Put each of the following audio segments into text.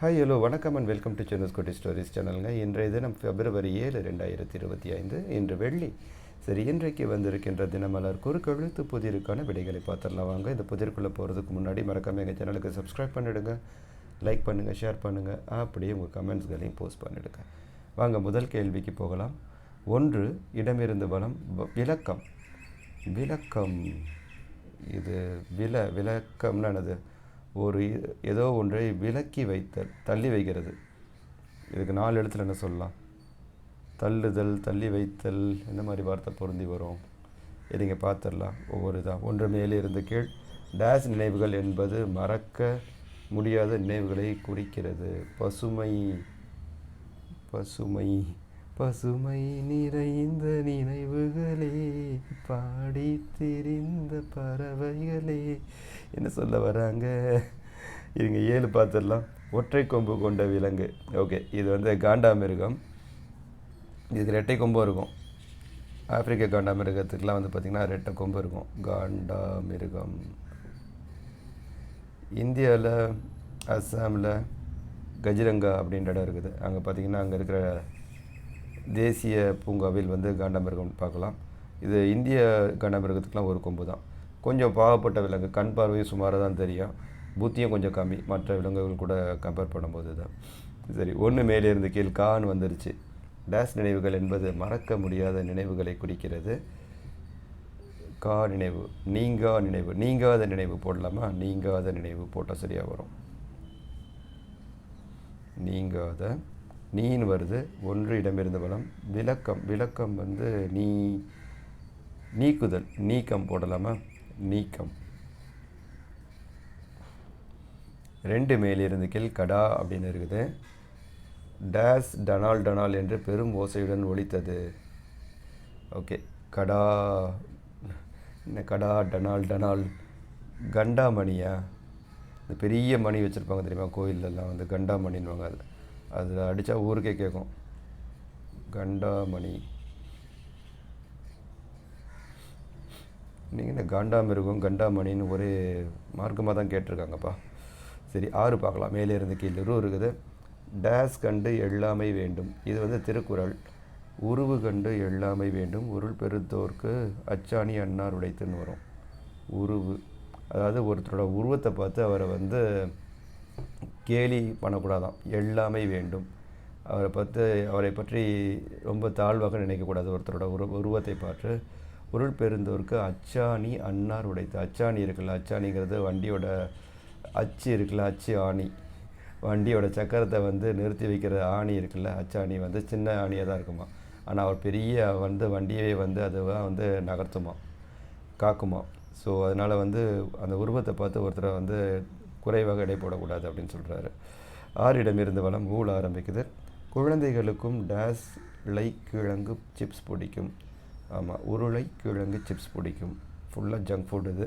Hi hello வணக்கம் and welcome to சென்னஸ் கோட்டி stories சேனலுங்க இன்றைய தினம் பிப்ரவரி ஏழு ரெண்டாயிரத்தி இருபத்தி ஐந்து இன்று வெள்ளி. சரி இன்றைக்கு வந்திருக்கின்ற தினமலர் குறுக்கெழுத்து புதிருக்கான விடைகளை பார்த்துடலாம். வாங்க இந்த புதிருக்குள்ளே போகிறதுக்கு முன்னாடி மறக்காம எங்கள் சேனலுக்கு சப்ஸ்கிரைப் பண்ணிவிடுங்க லைக் பண்ணுங்கள் ஷேர் பண்ணுங்கள் அப்படியே உங்கள் கமெண்ட்ஸ்களையும் போஸ்ட் பண்ணிவிடுங்க வாங்க முதல் கேள்விக்கு போகலாம். ஒன்று இடமிருந்து வளம் விளக்கம். விளக்கம். இது வில விளக்கம்னா என்னது? ஒரு ஏதோ ஒன்றை விலக்கி வைத்தல் தள்ளி வைக்கிறது. இதுக்கு நாலு இடத்துல என்ன சொல்லலாம்? தள்ளுதல் தள்ளி வைத்தல் இந்த மாதிரி வார்த்தை பொருந்தி வரும். இதை பார்த்துடலாம். ஒவ்வொரு இதாக ஒன்று மேலே இருந்து கீழ். டேஸ் நினைவுகள் என்பது மறக்க முடியாத நினைவுகளை குறிக்கிறது. பசுமை பசுமை. பசுமை நிறைந்த நினைவுகளே பாடி திரிந்த பறவைகளே. என்ன சொல்ல வராங்க இருங்க ஏழு பார்த்துடலாம். ஒற்றை கொம்பு கொண்ட விலங்கு. ஓகே இது வந்து காண்டாமிருகம் இதுக்கு ரெட்டை கொம்பும் இருக்கும். ஆப்பிரிக்க காண்டாமிருகத்துக்குலாம் வந்து பார்த்திங்கன்னா ரெட்டை கொம்பு இருக்கும். காண்டாமிருகம் இந்தியாவில் அஸ்ஸாமில் கஜிரங்கா அப்படின்ற இடம் இருக்குது. அங்கே பார்த்திங்கன்னா அங்கே இருக்கிற தேசிய பூங்காவில் வந்து காண்டாமிருகம் பார்க்கலாம். இது இந்திய காண்டமிருகத்துக்கெலாம் ஒரு கொம்பு தான். கொஞ்சம் பாவப்பட்ட விலங்கு கண் பார்வையும் சுமாராக தான் தெரியும். புத்தியும் கொஞ்சம் கம்மி. மற்ற விலங்குகள் கூட கம்பேர் பண்ணும்போது தான். சரி ஒன்று மேலே இருந்து கீழ் கான் வந்துருச்சு. டேஸ் நினைவுகள் என்பது மறக்க முடியாத நினைவுகளை குறிக்கிறது. கா நினைவு நீங்கா நினைவு நீங்காத நினைவு போடலாமா? நீங்காத நினைவு போட்டால் சரியாக வரும். நீங்காத நீன்னு வருது. ஒன்று இடமிருந்து வளம். விளக்கம் விளக்கம் வந்து நீ நீக்குதல் நீக்கம் போடலாமா? நீக்கம். ரெண்டு மேலிருந்து கீழ் கடா அப்படின்னு இருக்குது. டேஸ் டனால் டனால் என்று பெரும் ஓசையுடன் ஒழித்தது ஓகே. கடா என்ன கடா டனால் டனால்? கண்டாமணியா? இந்த பெரிய மணி வச்சுருப்பாங்க தெரியுமா? கோயிலெல்லாம் வந்து கண்டாமணின்னுவாங்க அது அதில் அடித்தா ஊருக்கே கேட்கும் கண்டாமணி. நீங்கள் இந்த காண்டாமிருகம் கண்டாமணின்னு ஒரே மார்க்கமாக தான் கேட்டிருக்காங்கப்பா. சரி ஆறு பார்க்கலாம். மேலே இருந்து கீழே உருவம் இருக்குது. டேஸ் கண்டு எல்லாமை வேண்டும். இது வந்து திருக்குறள். உருவு கண்டு எல்லாமை வேண்டும். உருள் பெருத்தோர்க்கு அச்சாணி அன்னார் உடைத்துன்னு வரும். உருவு. அதாவது ஒருத்தரோட உருவத்தை பார்த்து அவரை வந்து கேலி பண்ணக்கூடாதாம். எல்லாமே வேண்டும். அவரை பார்த்து அவரை பற்றி ரொம்ப தாழ்வாக நினைக்கக்கூடாது. ஒருத்தரோட உரு உருவத்தை பார்த்து உருள் பெருந்தோருக்கு அச்சாணி அன்னார் உடைத்து. அச்சாணி இருக்குல்ல அச்சாணிங்கிறது வண்டியோட அச்சு இருக்குல்ல அச்சு ஆணி. வண்டியோட சக்கரத்தை வந்து நிறுத்தி வைக்கிற ஆணி இருக்குல்ல அச்சாணி வந்து சின்ன ஆணியாக தான் இருக்குமா? ஆனால் அவர் பெரிய வந்து வண்டியை வந்து அதுவாக வந்து நகர்த்துமா காக்குமா ஸோ அதனால் வந்து அந்த உருவத்தை பார்த்து ஒருத்தரை வந்து குறைவாக எடை போடக்கூடாது அப்படின்னு சொல்கிறாரு ஆறிடமிருந்து வளம் ஊழ ஆரம்பிக்குது. குழந்தைகளுக்கும் டேஸ் லை கிழங்கு சிப்ஸ் பிடிக்கும். ஆமாம் உருளை கிழங்கு சிப்ஸ் பிடிக்கும். ஃபுல்லாக ஜங்க் ஃபுட் இது.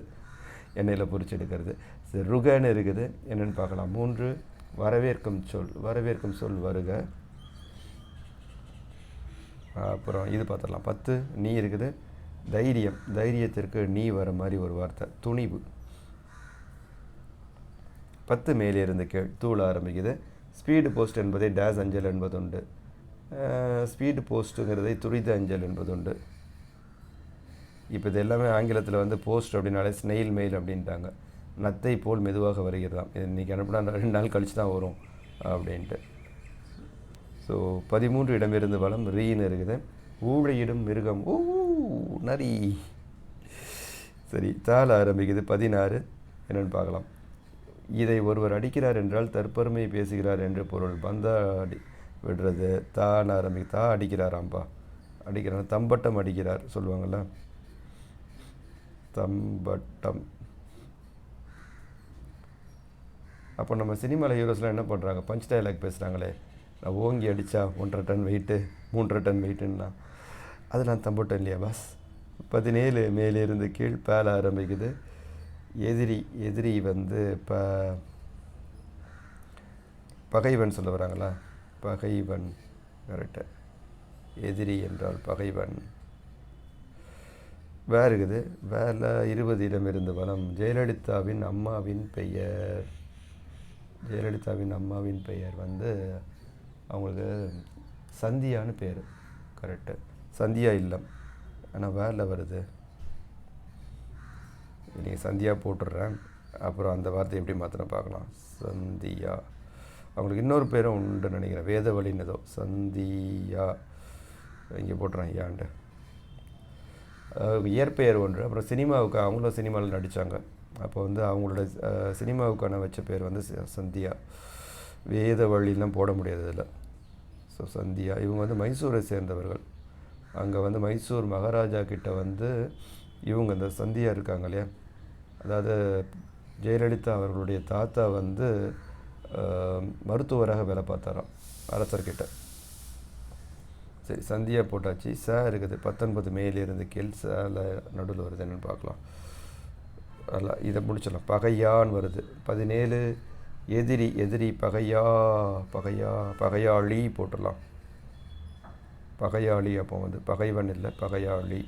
எண்ணெயில் பொறிச்சு எடுக்கிறது. ருகன்னு இருக்குது. என்னென்னு பார்க்கலாம். மூன்று வரவேற்கும் சொல் வரவேற்கும் சொல் வருக. அப்புறம் இது பார்த்துடலாம். பத்து நீ இருக்குது. தைரியம். தைரியத்திற்கு நீ வர மாதிரி ஒரு வார்த்தை. துணிவு. பத்து மேலே இருந்து கீழ் தூள் ஆரம்பிக்குது. ஸ்பீடு போஸ்ட் என்பதை டேஸ் அஞ்சல் என்பதுண்டு. ஸ்பீடு போஸ்ட்டுங்கிறதை துரித அஞ்சல் என்பதுண்டு. இப்போ இது எல்லாமே ஆங்கிலத்தில் வந்து போஸ்ட் அப்படின்னாலே ஸ்னெயில் மெயில் அப்படின்ட்டாங்க. நத்தை போல் மெதுவாக வருகிறதாம். இது இன்றைக்கி அனுப்பினா ரெண்டு நாள் கழிச்சு தான் வரும் அப்படின்ட்டு. ஸோ பதிமூன்று இடமிருந்து வளம் ரீன்னு இருக்குது. ஊழையிடும் மிருகம். ஊ நரி. சரி தாள ஆரம்பிக்குது. பதினாறு. என்னென்னு பார்க்கலாம். இதை ஒருவர் அடிக்கிறார் என்றால் தற்பெருமை பேசுகிறார் என்று பொருள். பந்தா அடி விடுறது. தான் ஆரம்பி தா அடிக்கிறாராம்பா. அடிக்கிறார். தம்பட்டம் அடிக்கிறார் சொல்லுவாங்கள்ல தம்பட்டம். அப்போ நம்ம சினிமாவில் ஹீரோஸ்லாம் என்ன பண்ணுறாங்க பஞ்ச் டயலாக் பேசுகிறாங்களே நான் ஓங்கி அடித்தா ஒன்றரை டன் வெயிட்டு மூன்றரை டன் வெயிட்டுன்னா அது நான் தம்பட்டம் இல்லையா பாஸ்? பதினேழு மேலே இருந்து கீழ் பேல ஆரம்பிக்குது. எதிரி எதிரி வந்து இப்போ பகைவன் சொல்ல வராங்களா? பகைவன் கரெக்டு எதிரி என்றால் பகைவன். வேறு இருக்குது. வேலை இருபது இடமிருந்து வளம் ஜெயலலிதாவின் அம்மாவின் பெயர். ஜெயலலிதாவின் அம்மாவின் பெயர் வந்து அவங்களுக்கு சந்தியான்னு பேர். கரெக்டு சந்தியா இல்லம். ஆனால் வேலை வருது. நீங்கள் சந்தியா போட்டுடுறேன் அப்புறம் அந்த வார்த்தை எப்படி மாத்திரம் பார்க்கலாம். சந்தியா. அவங்களுக்கு இன்னொரு பேரும் உண்டு நினைக்கிறேன். வேதவழின்னு ஏதோ. சந்தியா. இங்கே போட்டுறேன் ஐயாண்டு இயற்பெயர் ஒன்று. அப்புறம் சினிமாவுக்கு அவங்களும் சினிமாவில் நடித்தாங்க அப்போ வந்து அவங்களோட சினிமாவுக்கான வச்ச பேர் வந்து ச- சந்தியா. வேத வழிலாம் போட முடியாது இதில். ஸோ சந்தியா. இவங்க வந்து மைசூரை சேர்ந்தவர்கள். அங்கே வந்து மைசூர் மகாராஜா கிட்ட வந்து இவங்க இந்த சந்தியா இருக்காங்க இல்லையா? அதாவது ஜெயலலிதா அவர்களுடைய தாத்தா வந்து மருத்துவராக வேலை பார்த்தாராம் அரசர்கிட்ட. சரி சந்தியா போட்டாச்சு. ச இருக்குது பத்தொன்பது மேலேருந்து கீழ் சேல நடுவில் வருது என்னென்னு பார்க்கலாம். அல்ல இதை முடிச்சிடலாம். பகையான்னு வருது. பதினேழு எதிரி எதிரி பகையா பகையா பகையாளி போட்டுடலாம். பகையாளி அப்போ வந்து பகைவன் இல்லை பகையாளி.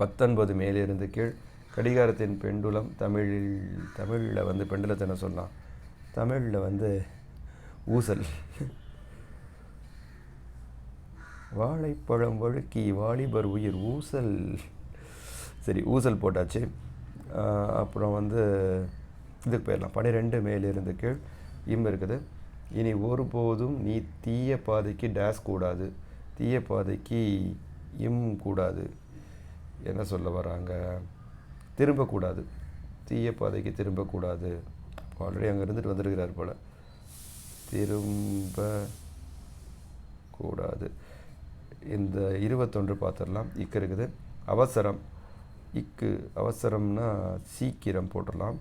பத்தொன்பது மேலிருந்து கீழ் கடிகாரத்தின் பெண்டுலம் தமிழில் தமிழில் வந்து பெண்டுலத்தை என்ன சொல்லலாம் தமிழில் வந்து ஊசல். வாழைப்பழம் வழுக்கி வாலிபர் உயிர் ஊசல். சரி ஊசல் போட்டாச்சு. அப்புறம் வந்து இதுக்கு போயிடலாம். பன்னிரெண்டு மேலிருந்து கீழ் இம் இருக்குது. இனி ஒருபோதும் நீ தீய பாதைக்கு டேஸ் கூடாது. தீய பாதைக்கு இம் கூடாது. என்ன சொல்ல வராங்க? திரும்பக்கூடாது. தீய பாதைக்கு திரும்பக்கூடாது. ஆல்ரெடி அங்கே இருந்துட்டு வந்திருக்கிறார் போல். திரும்ப கூடாது இந்த இருபத்தொன்று பார்த்துடலாம் இக்கு இருக்குது. அவசரம். இக்கு அவசரம்னா சீக்கிரம் போட்டுடலாம்.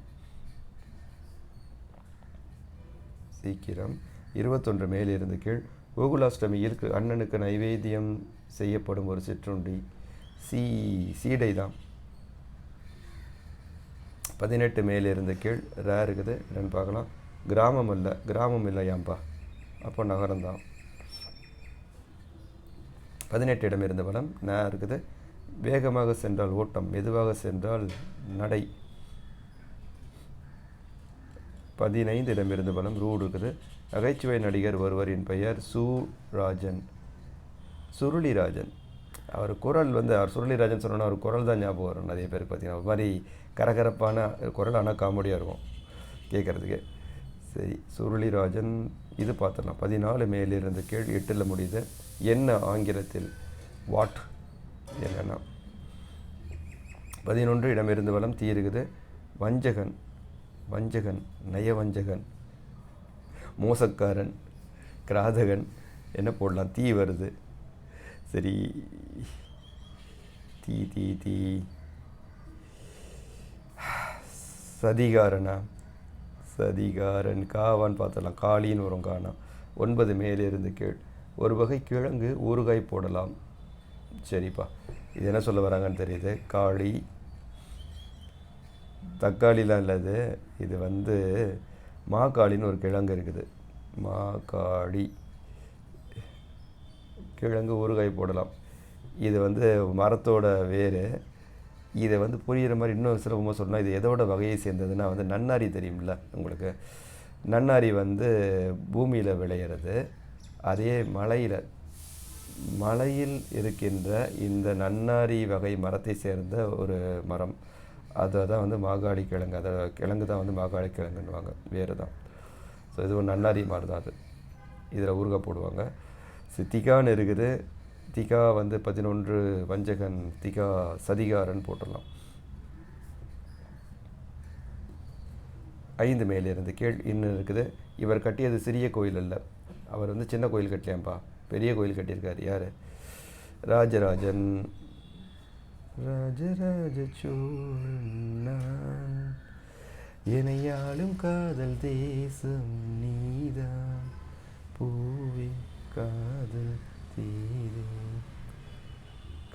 சீக்கிரம். இருபத்தொன்று மேலிருந்து கீழ். கோகுலாஷ்டமி இருக்கு. அண்ணனுக்கு நைவேத்தியம் செய்யப்படும் ஒரு சிற்றுண்டி. சீ சீடை தான் பதினெட்டு மேலிருந்து கீழ் ரே இருக்குது என்னென்னு பார்க்கலாம். கிராமம் இல்லை கிராமம் இல்லையாம்பா. அப்போ நகரம்தான். பதினெட்டு இடம் இருந்த பலம் நே இருக்குது. வேகமாக சென்றால் ஓட்டம் மெதுவாக சென்றால் நடை. பதினைந்து இடம் இருந்த பலம் ரூ இருக்குது. நகைச்சுவை நடிகர் ஒருவரின் பெயர் சு ராஜன். சுருளிராஜன். அவர் குரல் வந்து அவர் சுருளிராஜன் சொன்னோன்னா அவர் குரல் தான் ஞாபகம் வரும். நிறைய பேருக்கு பார்த்தீங்கன்னா ஒரு மாதிரி கரகரப்பான குரல் ஆனால் காமெடியாக இருக்கும் கேட்குறதுக்கு சரி சுருளிராஜன் இது பார்த்துடலாம் பதினாலு மேலிருந்து கேள்வி எட்டில் முடியுது. என்ன ஆங்கிலத்தில்? வாட் என்னன்னா பதினொன்று இடமிருந்து வளம் தீ இருக்குது வஞ்சகன் வஞ்சகன் நயவஞ்சகன் மோசக்காரன் கிராதகன் என்ன போடலாம்? தீ வருது. சரி தீ தீ தீ சதிகாரனா சதிகாரன் காவான்னு பார்த்துடலாம் காளின்னு வரும் காணா ஒன்பது மேலிருந்து கீழ் ஒரு வகை கிழங்கு ஊறுகாய் போடலாம் சரிப்பா இது என்ன சொல்ல வராங்கன்னு தெரியுது காளி தக்காளிலாம் இல்லாது இது வந்து மாக்காளின்னு ஒரு கிழங்கு இருக்குது மாக்காளி கிழங்கு ஊறுகாய் போடலாம். இது வந்து மரத்தோட வேர். இதை வந்து புரிகிற மாதிரி இன்னும் சிரமமாக சொன்னால் இது எதோட வகையை சேர்ந்ததுன்னா வந்து நன்னாரி தெரியும்ல உங்களுக்கு. நன்னாரி வந்து பூமியில் விளையிறது. அதே மலையில் மலையில் இருக்கின்ற இந்த நன்னாரி வகை மரத்தை சேர்ந்த ஒரு மரம். அதை தான் வந்து மாகாளி கிழங்கு. அதை கிழங்கு தான் வந்து மாகாளி கிழங்குன்னுவாங்க. வேறு தான். ஸோ இது ஒரு நன்னாரி மாதிரி தான் அது. இதில் ஊறுகாய் போடுவாங்க. திகான்னு இருக்குது. திகா வந்து பதினொன்று வஞ்சகன் திகா சதிகாரன் போட்டுடலாம். ஐந்து மேலிருந்து கேள் இன்னும் இருக்குது. இவர் கட்டியது சிறிய கோயில் அல்ல. அவர் வந்து சின்ன கோயில் கட்டலையாம்பா பெரிய கோயில் கட்டியிருக்காரு. யார்? ராஜராஜன். ராஜராஜ சோழன் எனையாளும் காதல் தேசம் நீதான்.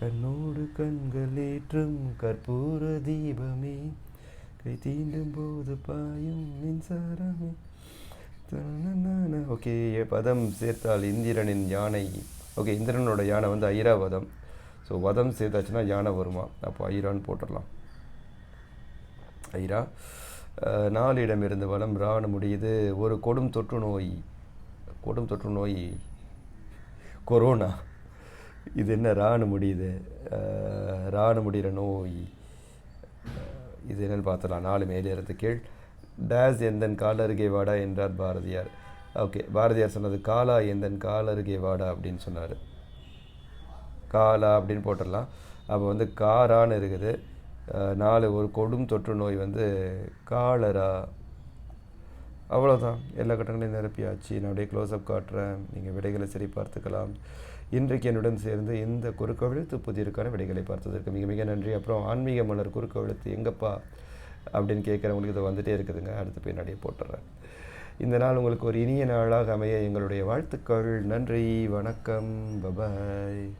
கண்ணோடு கண்களேற்றும் கற்பூர தீபமே. கை தீண்டும் போது பாயும் மின்சாரமே. ஓகே பதம் சேர்த்தால் இந்திரனின் யானை. ஓகே இந்திரனோட யானை வந்து ஐராவதம் ஸோ வதம் சேர்த்தாச்சுன்னா யானை வருமா? அப்போ ஐரான்னு போட்டுடலாம். ஐரா. நாலிடம் இருந்து வளம் ராணு முடியுது. ஒரு கொடும் தொற்று நோய். கொடும் தொற்று நோய். கொரோனா. இது என்ன ராணு முடியுது ராணு முடிகிற நோய். இது என்னன்னு பார்த்தலாம் நாலு மேலே கீழ். டேஸ் எந்தன் காலருகே வாடா என்றார் பாரதியார். ஓகே பாரதியார் சொன்னது காலா எந்தன் காலருகே வாடா அப்படின்னு சொன்னார். காலா அப்படின்னு போட்டுடலாம். அப்போ வந்து காரான்னு இருக்குது. நாலு ஒரு கொடும் தொற்று நோய் வந்து காலரா அவ்வளோதான் எல்லா கட்டங்களையும் நிரப்பியாச்சு. நான் அப்படியே க்ளோஸ்அப் காட்டுறேன். நீங்கள் விடைகளை சரி பார்த்துக்கலாம். இன்றைக்கு என்னுடன் சேர்ந்து இந்த குறுக்கவிழுத்து புதிருக்கான விடைகளை பார்த்ததற்கு மிக மிக நன்றி. அப்புறம் ஆன்மீக மலர் குறுக்கவிழுத்து எங்கப்பா? அப்படின்னு கேட்குறவங்களுக்கு இது வந்துகிட்டே இருக்குதுங்க. அடுத்து பேர் நடைய போட்டுறேன். இந்த நாள் உங்களுக்கு ஒரு இனிய நாளாக அமைய எங்களுடைய வாழ்த்துக்கள். நன்றி. வணக்கம். பபாய்